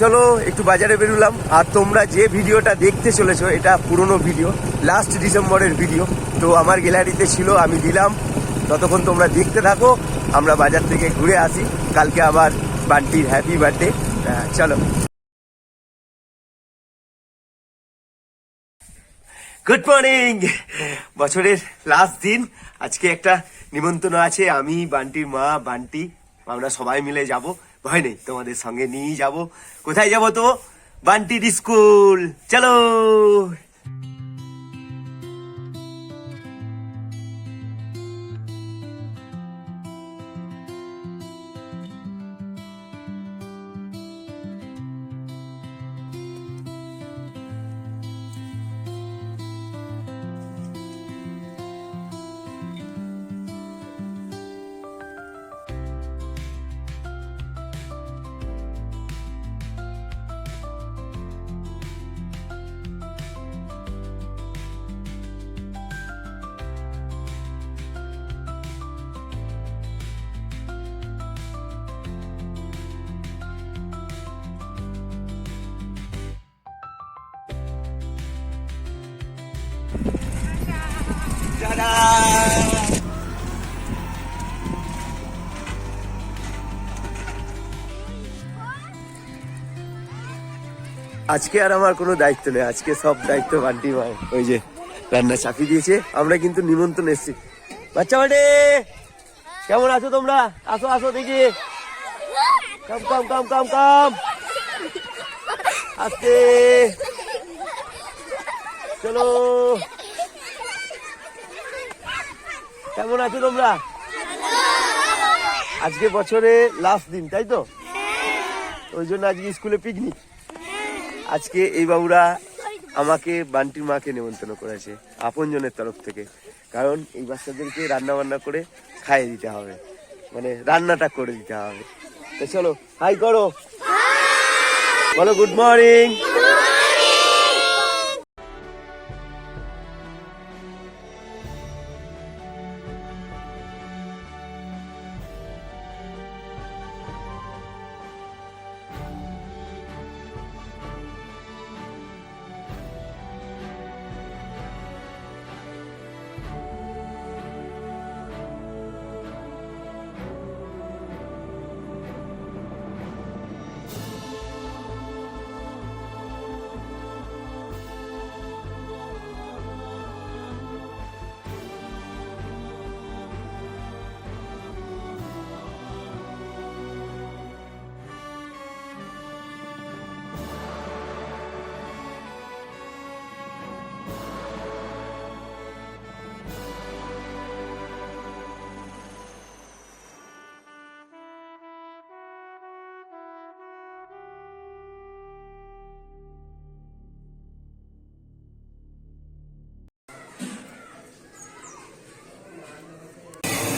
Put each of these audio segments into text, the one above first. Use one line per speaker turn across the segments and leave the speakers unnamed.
চলো একটু বাজারে বেরোলাম। আর তোমরা যে ভিডিওটা দেখতে চলেছো, এটা পুরনো ভিডিও লাস্ট ডিসেম্বরের ভিডিও। তো আমার গ্যালারিতে ছিল, আমি দিলাম। ততক্ষণ তোমরা দেখতে থাকো, আমরা বাজার থেকে ঘুরে আসি। কালকে আবার বান্টির হ্যাপি বার্থডে চলো। গুড মর্নিং বছরের লাস্ট দিন, আজকে একটা নিমন্ত্রণ আছে, আমি, বান্টির মা, বান্টি। আমরা সবাই মিলে যাব। ভয় নেই, তোমাদের সঙ্গে নিয়েই যাব। কোথায় যাব তো? বান্টির স্কুল, চলো। আজকে আর আমার কোনো দায়িত্ব নেই। আজকে সব দায়িত্ব বান্টি মায়ের ওই যে রান্না চাপিয়ে দিয়েছে। আমরা কিন্তু নিমন্ত্রণ এসেছি। বাচ্চা বাড়ি! কেমন আছো তোমরা? আসো আসো দেখি। কাম কাম কাম কাম কাম। আস্তে। চলো। কেমন আছো তোমরা? আজকে বছরে লাস্ট দিন, তাই তো? ওই জন্য আজকে স্কুলে পিকনিক আজকে এই বাবুরা আমাকে, বান্টির মাকে নিমন্ত্রণ করেছে, আপনজনের তরফ থেকে। কারণ এই বাচ্চাদেরকে রান্না বান্না করে খাইয়ে দিতে হবে। মানে রান্নাটা করে দিতে হবে। তো চলো হাই করো। বলো গুড মর্নিং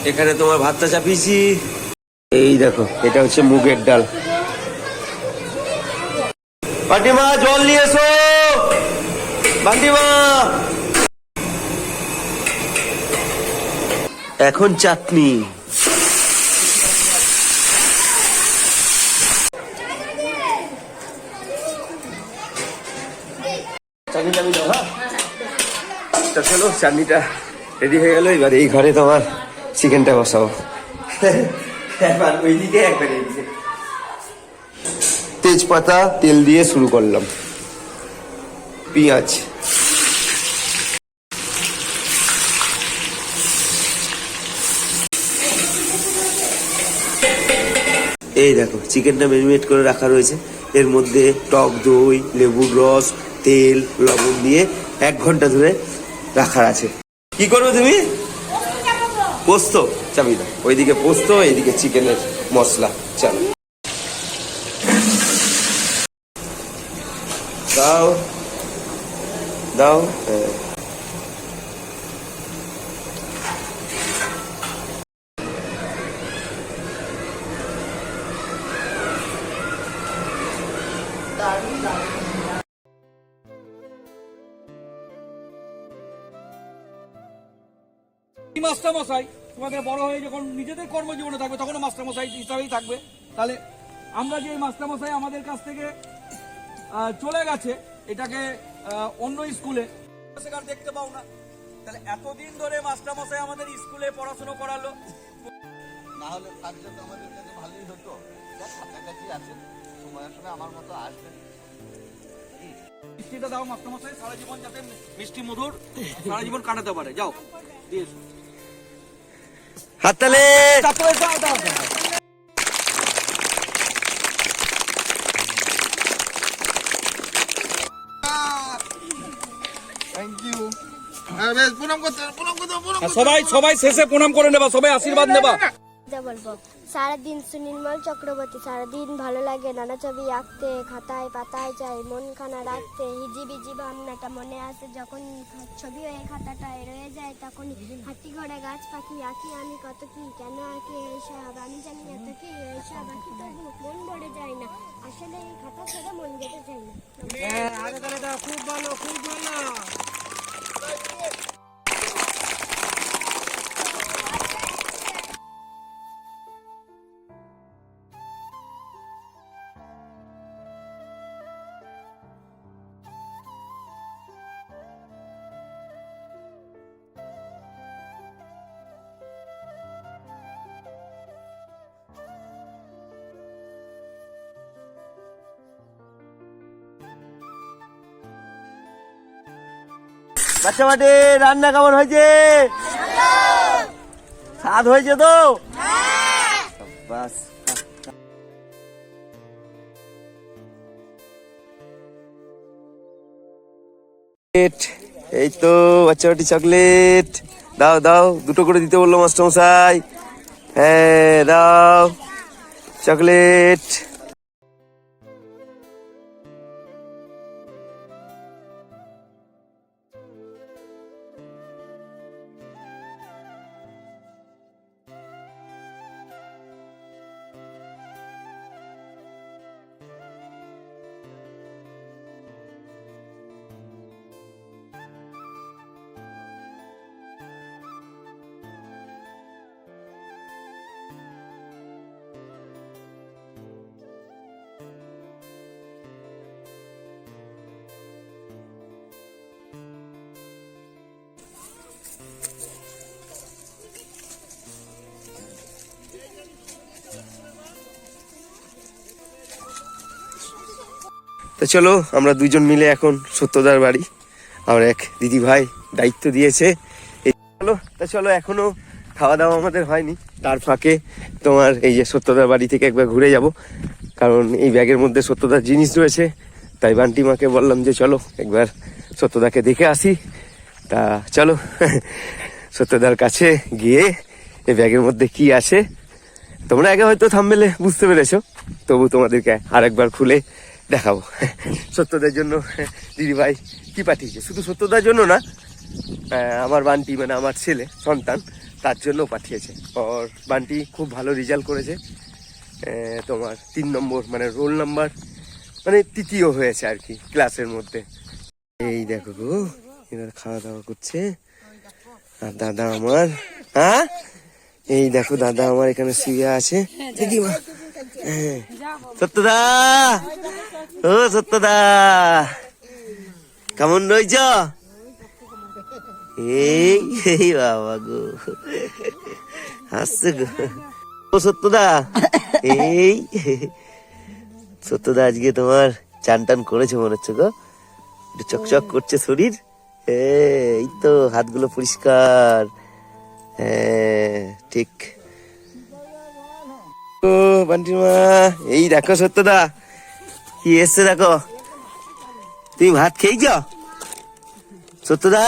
এখানে তোমার ভাতটা চাপিয়েছি। এই দেখো, এটা হচ্ছে মুগের ডাল। বান্টিমা, জল নিয়ে এসো। এখন চাটনি। চাটনি দাও হ্যাঁ? চাটনিটা রেডি হয়ে গেল, এবার এই ঘরে তোমার চিকেনটা বসাবো একবার ওইদিকে একবার তেজপাতা তেল দিয়ে শুরু করলাম। পেঁয়াজ। এই দেখো চিকেনটা ম্যারিনেট করে রাখা রয়েছে। এর মধ্যে টক দই লেবুর রস তেল লবণ দিয়ে এক ঘণ্টা ধরে রাখার আছে। কি করবে তুমি? পোস্ত। চাবি দাও। ওইদিকে পোস্ত এইদিকে চিকেনের মশলা। চলো। দাও। দাও।
মাস্টার মশাই। তোমাদের বড় হয়ে যখন নিজেদের কর্মজীবনে থাকবে তখন মাস্টারমশাই হিসাবেই থাকবে। তাহলে আমরা যে মাস্টারমশাই আমাদের কাছ থেকে চলে গেছে এটাকে অন্য স্কুলে। সেখানে দেখতে পাও না। তাহলে এতদিন ধরে মাস্টারমশাই আমাদের স্কুলে পড়াশোনা করালো।
না হলে থাকলে তো আমাদের কাছে ভালোই হতো। কাছাকাছি আছে। সময়ের সময় আমার মতো আসবে।
মিষ্টিটা দাও মাস্টারমশাই সারা জীবন যাতে মিষ্টি মধুর সারা জীবন কাটাতে পারে। যাও দিয়ে।
হাততালে।
সবাই সবাই শেষে প্রণাম করে নেবা সবাই আশীর্বাদ নেবা।
বলব। সারাদিন সুনির্মল চক্রবর্তী, সারাদিন ভালো লাগে নানা ছবি আঁকতে, খাতায় পাতায় যায় মন খানা রাখতে হিজি বিজি ভাবনাটা মনে আসে, যখন ছবি হয়ে খাতাটায় রয়ে যায় তখন হাতি ঘোড়া, গাছ পাখি আঁকি, আমি কত কি কেন আঁকি এইসব? আমি জানি এত কি এইসব আঁকি, তবু মন ভরে যায় না। আসলে এই খাতা ছেড়ে মন যেতে চাই না।
খুব ভালো খুব ভালো।
বাচ্চা মাঠে রান্না কেমন হয়েছে? স্বাদ হয়েছে তো? বাস। এই তো, বাচ্চা বাটি চকলেট দাও দাও, দুটো করে দিতে বলল মাস্টার মশাই হ্যাঁ দাও। চকলেট তো চলো, আমরা দুজন মিলে এখন সত্যদার বাড়ি। আমার এক দিদি ভাই দায়িত্ব দিয়েছে। চলো, তা চলো, এখনও খাওয়া দাওয়া আমাদের হয়নি। তার ফাঁকে তোমার এই যে সত্যদার বাড়ি থেকে একবার ঘুরে যাব। কারণ এই ব্যাগের মধ্যে সত্যদার জিনিস রয়েছে। তাই বান্টি মাকে বললাম যে চলো, একবার সত্যদাকে দেখে আসি। তা চলো, সত্যদার কাছে গিয়ে এই ব্যাগের মধ্যে কি আছে, তোমরা আগে হয়তো থামবেলে বুঝতে পেরেছ, তবু তোমাদেরকে আরেকবার খুলে দেখাবো। সত্যতার জন্য দিদি ভাই কি পাঠিয়েছে? শুধু সত্যদার জন্য না আমার বান্টি মানে আমার ছেলে, সন্তান, তার জন্য পাঠিয়েছে। ওর বান্টি খুব ভালো রেজাল্ট করেছে। তোমার তিন নম্বর মানে রোল নাম্বার মানে তৃতীয় হয়েছে আর কি ক্লাসের মধ্যে। এই দেখো এরা খাওয়া দাওয়া করছে। আর দাদা আমার হ্যাঁ? এই দেখো, দাদা আমার এখানে শুয়ে আছে। দিদিমা হ্যাঁ। সত্যদা! ও সত্যদা! কেমন রয়েছ এই এই বাবা গো। হাসছে গো। ও সত্যদা, এই। সত্যদা, আজকে তোমার চান টান করেছে মনে হচ্ছে গো। চকচক করছে শরীর। এই তো হাতগুলো পরিষ্কার। হ্যাঁ ঠিক। ও বান্টির মা, এই দেখো সত্যদা, কি এসছে দেখো। তুমি ভাত খেয়েছ সত্যদা?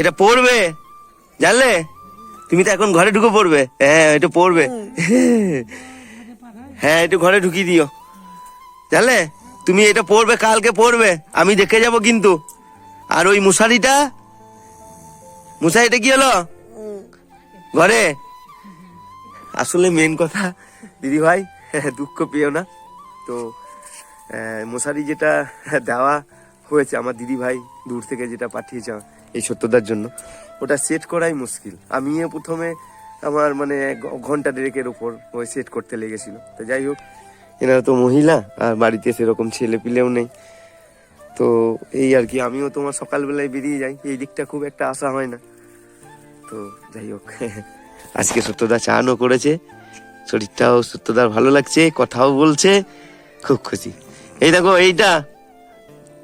এটা পড়বে, জানলে? তুমি তো এখন ঘরে ঢুকে পড়বে। হ্যাঁ এটা পড়বে। হ্যাঁ একটু ঘরে ঢুকিয়ে দিও। জানলে? তুমি এটা পড়বে, কালকে পড়বে। আমি দেখে যাব কিন্তু। আর ওই মশারিটা? মশারিটা কি হলো? ঘরে? আসলে মেন কথা, দিদি ভাই দুঃখ পেও না। তো মশারি যেটা দেওয়া হয়েছে আমার দিদি ভাই, দূর থেকে যেটা পাঠিয়েছে এই সত্যতার জন্য। ওটা সেট করাই মুশকিল। আমিও প্রথমে আমার মানে ঘণ্টা দেড়েকের উপর ওই সেট করতে লেগেছিল। তো যাই হোক, এনারা তো মহিলা, আর বাড়িতে সেরকম ছেলে পিলেও নেই। তো এই আর কি, আমিও তোমার সকালবেলায় বেরিয়ে যাই। এই দিকটা খুব একটা আশা হয় না। তো যাই হোক, আজকে সত্যদা চানও করেছে। শরীরটাও সত্যদার ভালো লাগছে, কথাও বলছে, খুব খুশি। এই দেখো, এইটা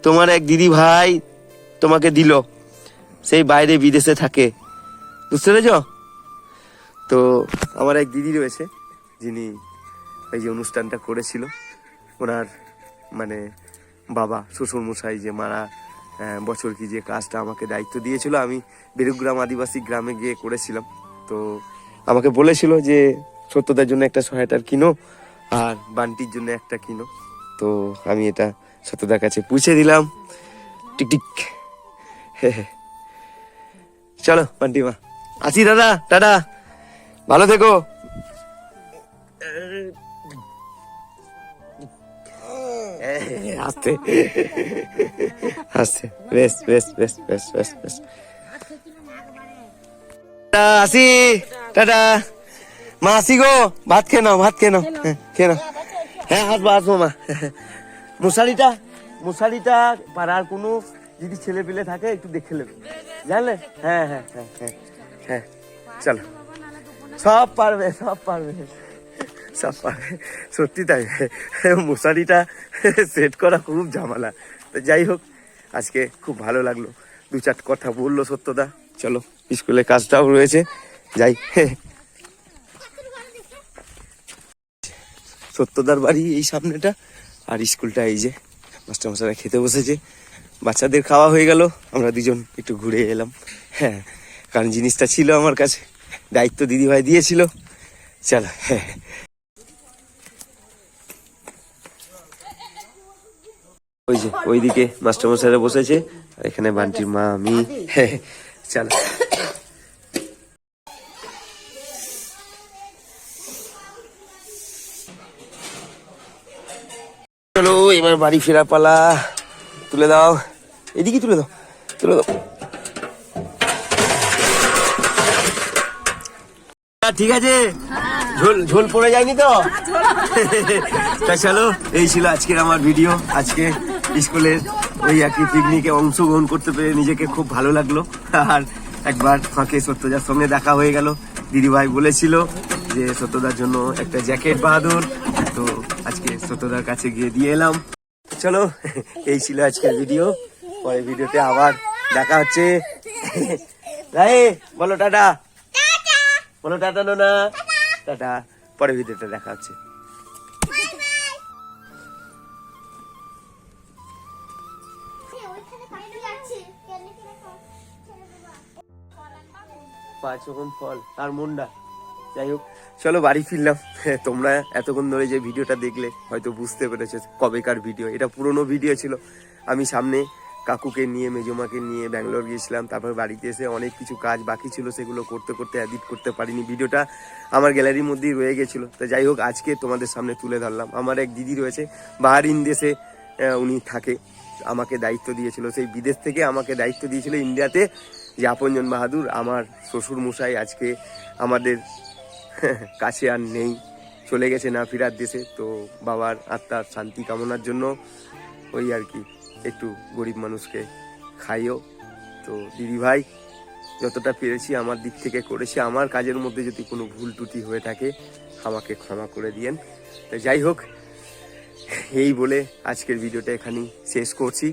তোমার এক দিদি ভাই তোমাকে দিল। সেই বাইরে বিদেশে থাকে। বুঝতে পেরেছ? তো আমার এক দিদি রয়েছে, যিনি এই যে অনুষ্ঠানটা করেছিল। ওনার মানে বাবা শ্বশুর মশাই যে মারা বছর কি যে কাজটা আমাকে দায়িত্ব দিয়েছিল, আমি বেরুগ্রাম আদিবাসী গ্রামে গিয়ে করেছিলাম। তো আমাকে বলেছিল যে সত্যতার জন্য একটা সহায়তার কিনো, আর বান্টির জন্য একটা কিনো। তো আমি এটা সত্যদার কাছে পুছে দিলাম। টিক টিক। হ্যাঁ হে। চলো বান্টি মা। আসি দাদা টাটা। ভালো থেকো। আসতে। আসতে। বেশ বেশ বেশ বেশ বেশ বেশ। আসি। টাটা। মা আসি গো। ভাত খেয়ে নাও ভাত খেয়ে নাও। হ্যাঁ, খেয়ে নাও। হ্যাঁ আসব আসব মা। মশারিটা মশারিটা পাড়ার কোনো যদি ছেলে পেলে থাকে একটু দেখে নেবে। জানলে? হ্যাঁ হ্যাঁ হ্যাঁ হ্যাঁ হ্যাঁ। চলো। সব পারবে সব পারবে। সব পারবে। সত্যি তাই। মশারিটা সেট করা খুব ঝামেলা। তো যাই হোক, আজকে খুব ভালো লাগল। দু চার কথা বলল সত্যদা। চলো, স্কুলে কাজটাও রয়েছে। যাই। সত্যদার বাড়ি এই সামনেটা আর স্কুলটা এই যে। মাস্টারমশাইরা খেতে বসেছে। বাচ্চাদের খাওয়া হয়ে গেল, আমরা দুজন একটু ঘুরে এলাম। হ্যাঁ কারণ জিনিসটা ছিল আমার কাছে, দায়িত্ব দিদিভাই দিয়েছিল। চলো হ্যাঁ ওই যে, ওইদিকে মাস্টারমশাইরা বসেছে আর এখানে বান্টির মা, আমি হ্যাঁ চলো। চলো, এবার বাড়ি ফেরা পালা, তুলে দাও। এদিকে তুলে দাও তুলে দাও। ঠিক আছে? ঝোল ঝোল পড়ে যায়নি তো? তা চলো, এই ছিল আজকের আমার ভিডিও আজকে স্কুলের ওই কি পিকনিকে অংশগ্রহণ করতে পেরে নিজেকে খুব ভালো লাগল। আর একবার ফাঁকে সত্যদার সঙ্গে দেখা হয়ে গেল। দিদিভাই বলেছিল যে সত্যদার জন্য একটা জ্যাকেট বাহাদুর। তো আজকে সত্যদার কাছে গিয়ে দিয়ে এলাম। চলো, এই ছিল আজকের ভিডিও পরে ভিডিওতে আবার দেখা হচ্ছে। রাই বলো টাটা। বলো টাটা, নোনা। টাটা। পরে ভিডিওতে দেখা হচ্ছে। পাঁচ ফল আর মুন্ডা। যাই হোক, চলো বাড়ি ফিরলাম। তোমরা এতক্ষণ ধরে যে ভিডিওটা দেখলে, হয়তো বুঝতে পেরেছ কবেকার ভিডিও। এটা পুরনো ভিডিও ছিল। আমি সামনে কাকুকে নিয়ে, মেজমাকে নিয়ে ব্যাঙ্গালোর গিয়েছিলাম, তারপর বাড়িতে এসে অনেক কিছু কাজ বাকি ছিল, সেগুলো করতে করতে এডিট করতে পারিনি। ভিডিওটা আমার গ্যালারির মধ্যেই রয়ে গেছিল। তো যাই হোক, আজকে তোমাদের সামনে তুলে ধরলাম। আমার এক দিদি রয়েছে, বাহারিন দেশে উনি থাকে। আমাকে দায়িত্ব দিয়েছিল। সেই বিদেশ থেকে আমাকে দায়িত্ব দিয়েছিল ইন্ডিয়াতে যে আপনজন বাহাদুর, আমার শ্বশুর মশাই আজকে আমাদের কাছে আর নেই। চলে গেছে না ফিরার দেশে। তো বাবার আত্মার শান্তি কামনার জন্য ওই আর কি। একটু গরিব মানুষকে খাইও। তো দিদি ভাই, যতটা পেরেছি আমার দিক থেকে করেছি। আমার কাজের মধ্যে যদি কোনো ভুল ত্রুটি হয়ে থাকে, আমাকে ক্ষমা করে দিয়েন। তো যাই হোক, এই বলে আজকের ভিডিওটা এখানেই শেষ করছি।